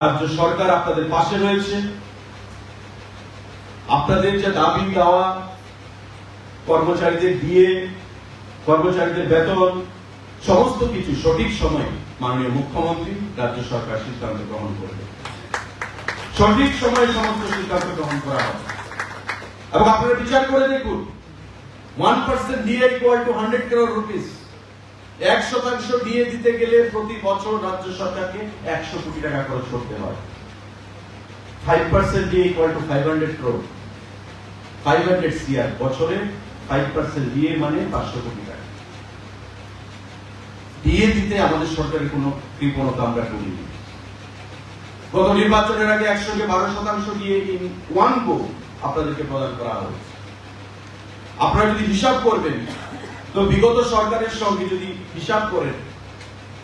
রাজ্য সরকার আপনাদের পাশে রয়েছে। আপনাদের যে দাবি দেওয়া, কর্মচারীদের দিয়ে, কর্মচারীদের বেতন, সমস্ত কিছু সঠিক সময়ে মাননীয় মুখ্যমন্ত্রী রাজ্য সরকার সিদ্ধান্ত গ্রহণ করবে। সঠিক সময়ে সমস্ত সিদ্ধান্ত গ্রহণ করা হবে। এবং আপনারা বিচার করে দেখুন one percent DA equal to hundred crore rupees এক শতাংশ দিয়ে দিতে গেলে প্রতি বছর রাজ্য সরকারকে একশো কোটি টাকা খরচ করতে হয়। ফাইভ পার্সেন্ট দিয়ে equal to five hundred crore five hundred CR বছরে ফাইভ পার্সেন্ট দিয়ে মানে পাঁচশো কোটি টাকা। দিয়ে দিতে আমাদের সরকারের কোনো কৃপণতা আমরা করিনি। গত নির্বাচনের আগে একসঙ্গে বারো শতাংশ দিয়ে ইন ওয়ান গো আপনাদেরকে প্রদান করা হয়েছে। আপনারা যদি হিসাব করবেন তো বিগত সরকারের সঙ্গে যদি হিসাব করেন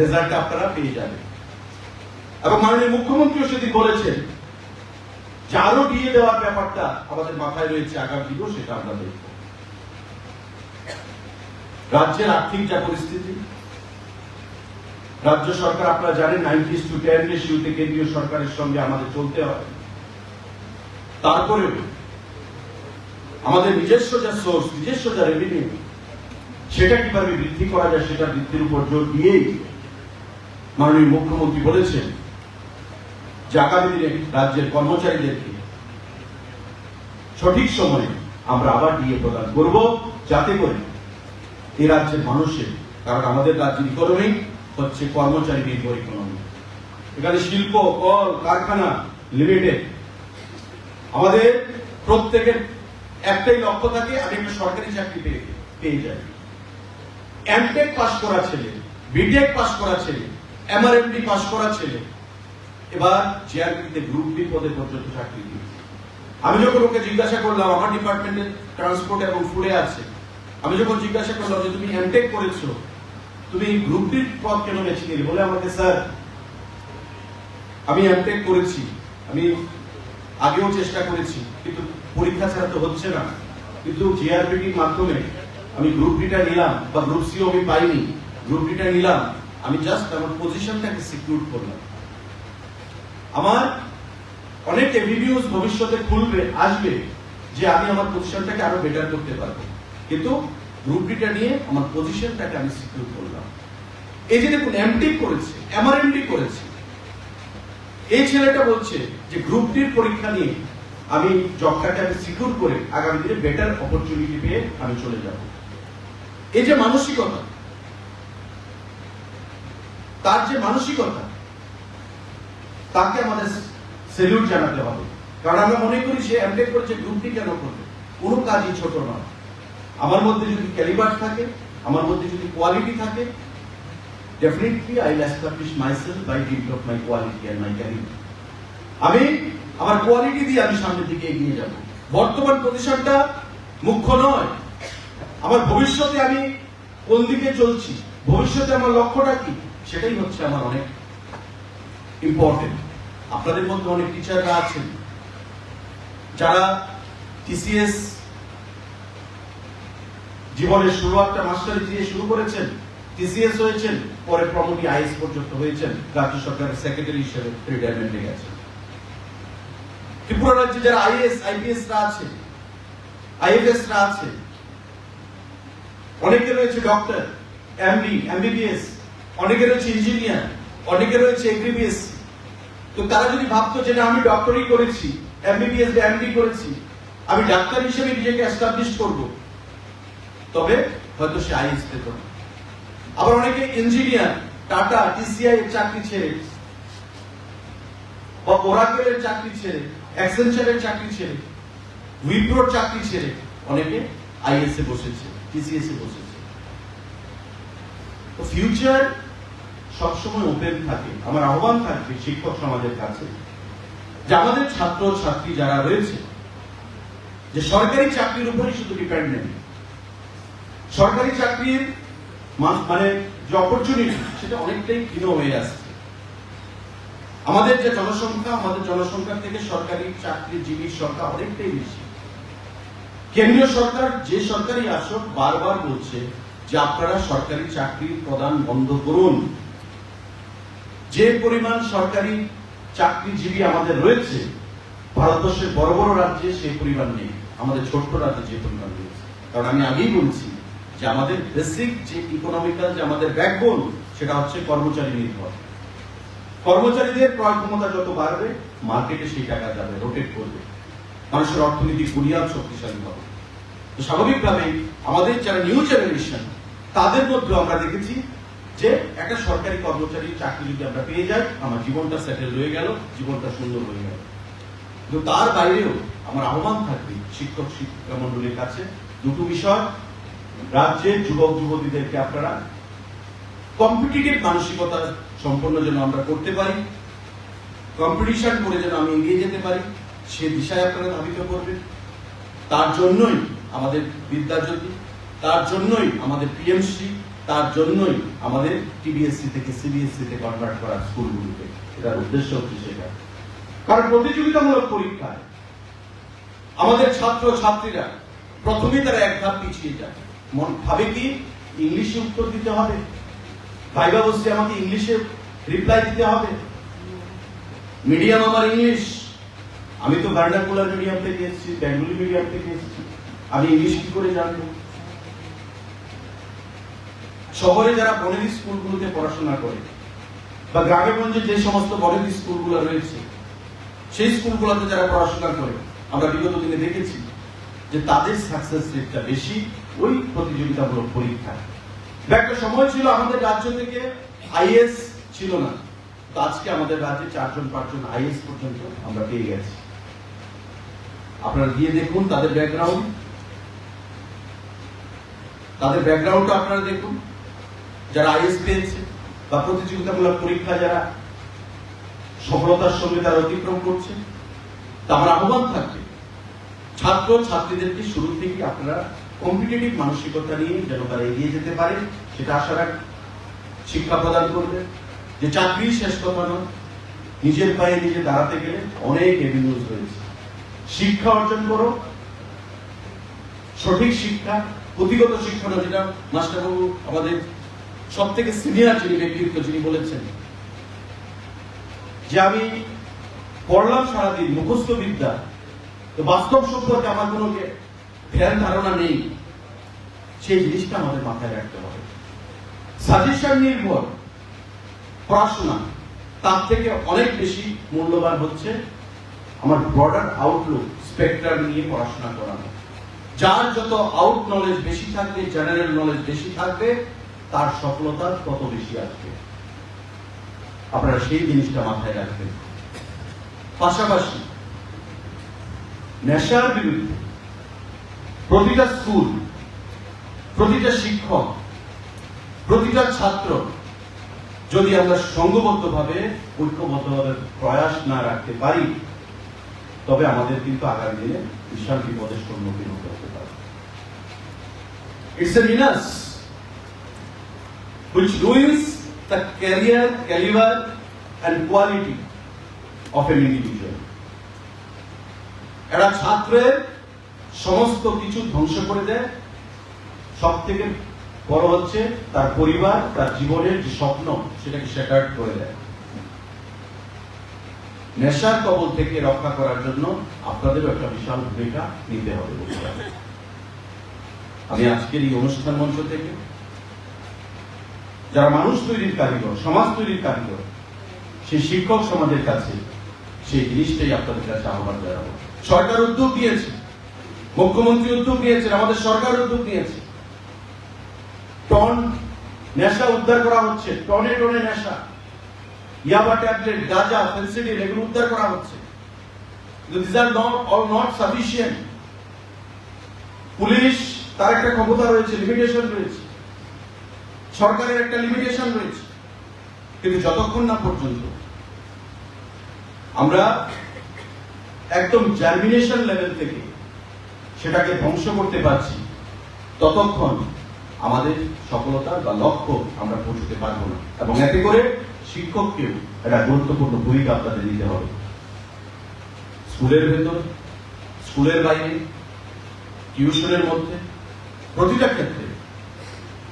রেজাল্ট আপনারা পেয়ে যাবেন। এবং মাননীয় মুখ্যমন্ত্রীও সেদিন বলেছেন যে আরও দিয়ে দেওয়ার ব্যাপারটা আমাদের মাথায় রয়েছে আগামী দিনেও, সেটা আমরা দেখব। রাজ্যের আর্থিক যা পরিস্থিতি, রাজ্য সরকার আপনারা জানেন নাইনটি টু টেন রেশিওতে কেন্দ্রীয় সরকারের সঙ্গে আমাদের চলতে হয়। তারপরেও আমাদের নিজস্ব যা সোর্স নিজস্ব যা রেভিনিউ সেটা কীভাবে বৃদ্ধি করা যায় সেটা বৃদ্ধির উপর জোর দিয়েই মাননীয় মুখ্যমন্ত্রী বলেছেন যে আগামী দিনে রাজ্যের কর্মচারীদেরকে সঠিক সময়ে আমরা আবার দিয়ে প্রদান করব, যাতে করে এই রাজ্যের মানুষের, কারণ আমাদের রাজ্যের ইকোনমি হচ্ছে কর্মচারী নির্ভর ইকোনমি এখানে শিল্প, কল, কারখানা লিমিটেড আমাদের প্রত্যেকের একটাই লক্ষ্য থাকে আমি একটা সরকারি চাকরি পেয়ে পেয়ে যাই এমটেক পাস করা ছেলে বিটেক পাস করা ছেলে এমআরএমডি পাস করা ছেলে। এবার জিআরপিতে গ্রুপ বি পদে পর্যন্ত চাকরি দিয়েছে। আমি যখন ওকে জিজ্ঞাসা করলাম, আমার ডিপার্টমেন্টে ট্রান্সপোর্ট এবং ফুডে আছে, আমি যখন জিজ্ঞাসা করলাম যে, তুমি এমটেক করেছ? তুমি গ্রুপ ডি পদ কেন বেছে নিলে? বলে আমাকে, স্যার, আমি এমটেক করেছি। আমি আগেও চেষ্টা করেছি, কিন্তু পরীক্ষা ছাড়া তো হচ্ছে না। কিন্তু জিআরপিটির মাধ্যমে আমি গ্রুপ ডিটা নিলাম বা গ্রুপ সিও আমি পাইনি। গ্রুপ ডিটা নিলাম। আমি জাস্ট আমার পজিশনটাকে সিকিউর করলাম। আমার অনেক এভিনিউজ ভবিষ্যতে খুলবে, আসবে, যে আমি আমার পজিশনটাকে আরও বেটার করতে পারব। কিন্তু গ্রুপ ডিটা নিয়ে আমার পজিশনটাকে আমি সিকিউর করলাম। এই যে দেখুন এমটেক করেছে এমআরএমডি করেছে। এই ছেলেটা বলছে যে গ্রুপ ডির পরীক্ষা নিয়ে আমি জবটাকে আমি সিকিউর করে আগামী দিনে বেটার অপরচুনিটি পেয়ে আমি চলে যাব। এই যে মানসিকতা, তার যে মানসিকতা, তাকে আমাদের সেলিউট জানাতে হবে। কারণ আমরা মনে করি সে এমটেক করেছে গ্রুপ ডি কেন করবে? কোনো কাজই ছোট নয়। আমার মধ্যে যদি ক্যালিবার থাকে, আমার মধ্যে যদি কোয়ালিটি থাকে, definitely I'll establish myself by dint of my quality and my career. আমি আমার কোয়ালিটি দিয়ে আমি সামনের দিকে এগিয়ে যাব। বর্তমান পজিশনটা মুখ্য নয়। আমার ভবিষ্যতে আমি কোন দিকে চলছি? ভবিষ্যতে আমার লক্ষ্যটা কি? সেটাই হচ্ছে আমার অনেক ইম্পর্টেন্ট আপনাদের মধ্যে অনেক টিচাররা আছেন। যারা টিসিএস জীবনের শুরুয়াতটা মাস্টারি দিয়ে শুরু করেছেন টিসিএস হয়েছেন, পরে প্রমোটি আইএস পর্যন্ত হয়েছেন, রাজ্য সরকারের সেক্রেটারি হিসেবে রিটায়ারমেন্টে গেছেন। ত্রিপুরা রাজ্যে যারা আইএস আইপিএস রা আছে আইএফএস রা আছে অনেকে রয়েছে ডক্টর এমবি এমবিবিএস অনেকে রয়েছে ইঞ্জিনিয়ার অনেকে রয়েছে এগ্রিবিএস তো তারা যদি ভাবতো যে আমি ডক্টরই করেছি এমবিবিএস বা এমডি করেছি, আমি ডাক্তার হিসেবে নিজেকে এস্টাবলিশ করব। তবে হয়তো সে আইএস পেত আবার অনেকে ইঞ্জিনিয়ার টাটা টিসিআই এর চাকরি ছেড়ে, বা ওরাকেলের চাকরি ছেড়ে অ্যাক্সেঞ্চারের চাকরি ছেড়ে উইপ্রোর চাকরি ছেড়ে অনেকে আইএস এ বসেছে টিসিএস এ বসেছে। তো ফিউচার সবসময় ওপেন থাকে, আমার আহ্বান থাকবে শিক্ষক সমাজের কাছে, যে আমাদের ছাত্র ছাত্রী যারা রয়েছে, যে সরকারি চাকরির উপরই শুধু ডিপেন্ডেন্ট সরকারি চাকরির মানে যে অপরচুনিটি সেটা অনেকটাই ক্ষীণ হয়ে আসছে। আমাদের যে জনসংখ্যা, আমাদের জনসংখ্যার থেকে সরকারি চাকরিজীবীর সংখ্যা অনেকটাই বেশি। কেন্দ্রীয় সরকার, যে সরকারি আসক, বারবার বলছে যে আপনারা সরকারি চাকরি প্রদান বন্ধ করুন। যে পরিমাণ সরকারি চাকরিজীবী আমাদের রয়েছে, ভারতবর্ষের বড় বড় রাজ্যে সেই পরিমাণ নেই, আমাদের ছোট্ট রাজ্যে যে পরিমাণ রয়েছে। কারণ আমি আগেই বলছি যে আমাদের বেসিক যে ইকোনমিক্যাল যে আমাদের ব্যাকবোন সেটা হচ্ছে কর্মচারী নির্ভর। কর্মচারীদের ক্রয় ক্ষমতা যত বাড়বে মার্কেটে সেই টাকা যাবে রোটেট করবে। মানুষের অর্থনীতি বুনিয়াদ শক্তিশালী হবে। তো স্বাভাবিকভাবেই আমাদের যারা নিউ জেনারেশন তাদের মধ্যে আমরা দেখেছি যে একটা সরকারি কর্মচারী চাকরি যদি আমরা পেয়ে যাই, আমার জীবনটা সেটেল হয়ে গেল, জীবনটা সুন্দর হয়ে গেল। কিন্তু তার বাইরেও আমার আহ্বান থাকবে শিক্ষক শিক্ষিকা মন্ডলীর কাছে দুটো বিষয় রাজ্যের যুবক যুবতীদেরকে আপনারা কম্পিটিটিভ মানসিকতা সম্পন্ন যেন আমরা করতে পারি কম্পিটিশন করে যেন আমি এগিয়ে যেতে পারি সে দিশায় আপনারা ধাবিত করবেন। তার জন্যই আমাদের বিদ্যাজ্যোতি, তার জন্যই আমাদের পিএমসি তার জন্যই আমাদের টিবিএসসি থেকে সিবিএসসি তে কনভার্ট করা স্কুলগুলোকে। এটার উদ্দেশ্য হচ্ছে সেটা। কারণ প্রতিযোগিতামূলক পরীক্ষায় আমাদের ছাত্র ছাত্রীরা প্রথমেই তারা এক ধাপ পিছিয়ে যায়। মন ভাবে কি ইংলিশে উত্তর দিতে হবে? ভাইবা বসছে আমাকে ইংলিশে রিপ্লাই দিতে হবে? মিডিয়াম আমার ইংলিশ। আমি তো ভার্নাকুলার মিডিয়াম থেকে এসেছি, বেঙ্গলি মিডিয়াম থেকে এসেছি। আমি ইংলিশ কি করে জানব? শহরে যারা বনেদি স্কুলগুলোতে পড়াশোনা করে বা গ্রামে গঞ্জে যে সমস্ত বনেদি স্কুলগুলো রয়েছে, সেই স্কুলগুলোতে যারা পড়াশোনা করে, আমরা বিগত দিনে দেখেছি যে তাদের সাকসেস রেটটা বেশি ওই প্রতিযোগিতামূলক পরীক্ষা একটা সময় ছিল আমাদের রাজ্য থেকে আইএস ছিল না। আজকে আমাদের রাজ্যে চারজন, পাঁচজন আইএস পর্যন্ত আমরা পেয়ে গেছি। আপনারা গিয়ে দেখুন তাদের ব্যাকগ্রাউন্ড তাদের ব্যাকগ্রাউন্ডটা আপনারা দেখুন। যারা আইএস পেয়েছে বা প্রতিযোগিতামূলক পরীক্ষা যারা সফলতার সঙ্গে তারা অতিক্রম করছে, তা আমার আহ্বান থাকবে, ছাত্র ছাত্রীদেরকে শুরু থেকে আপনারা কম্পিটিটিভ মানসিকতা নিয়ে যেন তারা এগিয়ে যেতে পারে, সেটা আশা রাখ। শিক্ষা প্রদান করবে। যে চাকরি শেষ কথা নয়, নিজের পায়ে নিজে দাঁড়াতে গেলে অনেক এভিনিউজ রয়েছে। শিক্ষা অর্জন করো। সঠিক শিক্ষা, পুঁথিগত শিক্ষাটা যেটা মাস্টারবাবু আমাদের সব থেকে সিনিয়র যিনি, ব্যক্তিত্ব যিনি বলেছেন। যে আমি পড়লাম সারাদিন মুখস্থ বিদ্যা বাস্তব সম্পর্কে আমার কোনো ধ্যান, ধারণা নেই। সেই জিনিসটা আমাদের মাথায় রাখতে হবে। সাজেশন নির্ভর। পড়াশোনা, তার থেকে অনেক বেশি মূল্যবান হচ্ছে আমার ব্রডার আউটলুক স্পেকট্রাম নিয়ে পড়াশোনা করানো যার যত আউট নলেজ বেশি থাকবে জেনারেল নলেজ বেশি থাকবে, তার সফলতা তত বেশি আসবে। আপনারা সেই জিনিসটা মাথায় রাখবেন। পাশাপাশি নেশার বিরুদ্ধে প্রতিটা স্কুল প্রতিটা শিক্ষক, প্রতিটা ছাত্র, যদি আমরা সংঘবদ্ধভাবে ঐক্যবদ্ধভাবে প্রয়াস না রাখতে পারি তবে আমাদের কিন্তু আগামী দিনে বিশাল বিপদের সম্মুখীন হতে হতে পারে। ইটস ছাত্রের সমস্ত কিছু ধ্বংস করে দেয়। সব থেকে বড় হচ্ছে তার পরিবার, তার জীবনের যে স্বপ্ন, সেটাকে শেখার করে দেয়। নেশার কবল থেকে রক্ষা করার জন্য আপনাদেরও একটা বিশাল ভূমিকা নিতে হবে। আমি আজকের এই অনুষ্ঠান মঞ্চ থেকে যারা মানুষ তৈরির কারিগর, সমাজ তৈরির কারিগর, সেই শিক্ষক সমাজের কাছে সেই জিনিসটাই আপনাদের কাছে আহ্বান জানাব। সরকার উদ্যোগ নিয়েছে মুখ্যমন্ত্রী উদ্যোগ নিয়েছেন আমাদের সরকার উদ্যোগ নিয়েছে টন নেশা উদ্ধার করা হচ্ছে, টনে টনে নেশা। ইয়াবা ট্যাবলেট, গাঁজা, ফেন্সিডিল, এগুলো উদ্ধার করা হচ্ছে। This are not not sufficient police, তার একটা ক্ষমতা রয়েছে লিমিটেশন রয়েছে। সরকারের একটা লিমিটেশন রয়েছে। কিন্তু যতক্ষণ না পর্যন্ত আমরা একদম জার্মিনেশন লেভেল থেকে সেটাকে ধ্বংস করতে পারছি, ততক্ষণ আমাদের সফলতা বা লক্ষ্য আমরা পৌঁছতে পারব না। এবং এতে করে শিক্ষককেও একটা গুরুত্বপূর্ণ ভূমিকা আপনাদের নিতে হবে। স্কুলের ভেতর, স্কুলের বাইরে, টিউশনের মধ্যে, প্রতিটা ক্ষেত্রে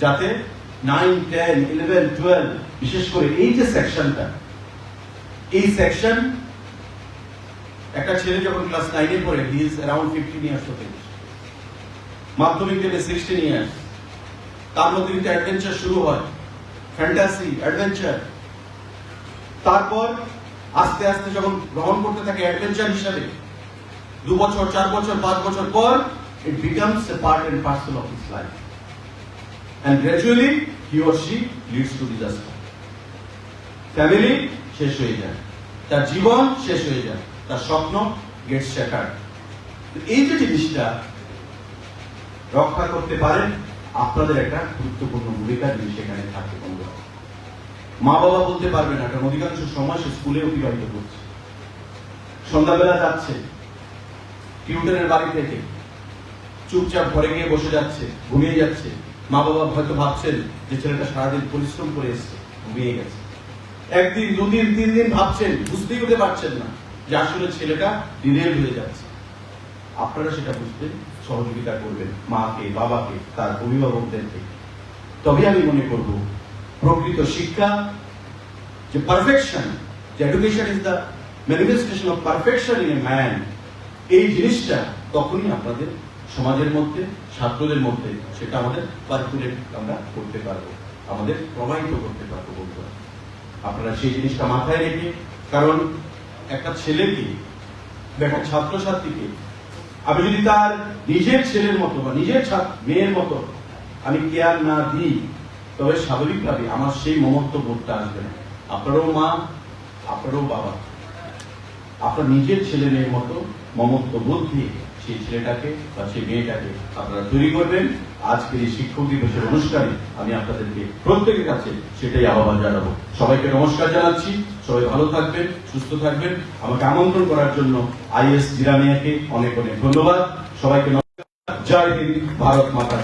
যাতে নাইন টেন ইলেভেন টুয়েলভ বিশেষ করে এই যে সেকশনটা এই সেকশন একটা ছেলে যখন ক্লাস নাইনে পড়ে he is around fifteen years হতে মাধ্যমিক দেবে সিক্সটিন ইয়ার্স তার মধ্যে কিন্তু অ্যাডভেঞ্চার শুরু হয় ফ্যান্টাসি অ্যাডভেঞ্চার তারপর আস্তে আস্তে যখন গ্রহণ করতে থাকে অ্যাডভেঞ্চার হিসাবে, দু বছর, চার বছর, পাঁচ বছর পর it becomes a part and parcel of family শেষ হয়ে যায়। তার জীবন শেষ হয়ে যায়। তার স্বপ্ন গেট শ্যাটার এই যে জিনিসটা রক্ষা করতে পারেন, আপনাদের একটা গুরুত্বপূর্ণ ভূমিকা জিনিস সেখানে থাকে বন্ধুরা মা বাবা বলতে পারবে না, কারণ অধিকাংশ সময় সে স্কুলে অতিবাহিত করছে। সন্ধ্যাবেলা যাচ্ছে টিউটরের বাড়ি থেকে। চুপচাপ ঘরে গিয়ে বসে যাচ্ছে, ঘুমিয়ে যাচ্ছে। মা বাবা হয়তো ভাবছেন যে ছেলেটা সারাদিন পরিশ্রম করে এসছে, ঘুমিয়ে গেছে। একদিন, দুদিন তিন দিন ভাবছেন, বুঝতেই হতে পারছেন না যে আসলে ছেলেটা ডিরেল হয়ে যাচ্ছে। আপনারা সেটা বুঝতে সহযোগিতা করবেন, মাকে, বাবাকে, তার অভিভাবকদেরকে। তবে আমি মনে করব প্রকৃত শিক্ষা, যে পারফেকশন যে education is the manifestation of perfection in a man এই জিনিসটা তখনই আপনাদের সমাজের মধ্যে, ছাত্রদের মধ্যে সেটা আমাদের পারকুলেট আমরা করতে পারব, আমাদের প্রবাহিত করতে পারব বন্ধুরা। আপনারা সেই জিনিসটা মাথায় রেখে, কারণ একটা ছেলেকে, একটা ছাত্রছাত্রীকে, আমি যদি তার নিজের ছেলের মতো বা নিজের মেয়ের মতো আমি কেয়ার না দিই তবে স্বাভাবিকভাবে আমার সেই মমত্ব বোধটা আসবে না। আপনারও মা, আপনারও বাবা, আপনার নিজের ছেলে মেয়ের মতো মমত্ব বোধ দিয়ে সেই ছেলেটাকে বা সেই মেয়েটাকে আপনারা তৈরি করবেন। আজকের এই শিক্ষক দিবসের অনুষ্ঠানে আমি আপনাদেরকে প্রত্যেকের কাছে সেটাই আহ্বান জানাব। সবাইকে নমস্কার জানাচ্ছি। সবাই ভালো থাকবেন, সুস্থ থাকবেন। আমাকে আমন্ত্রণ করার জন্য আইএস জিরামিয়াকে অনেক অনেক ধন্যবাদ। সবাইকে নমস্কার। জয় হিন্দ, ভারত মাতা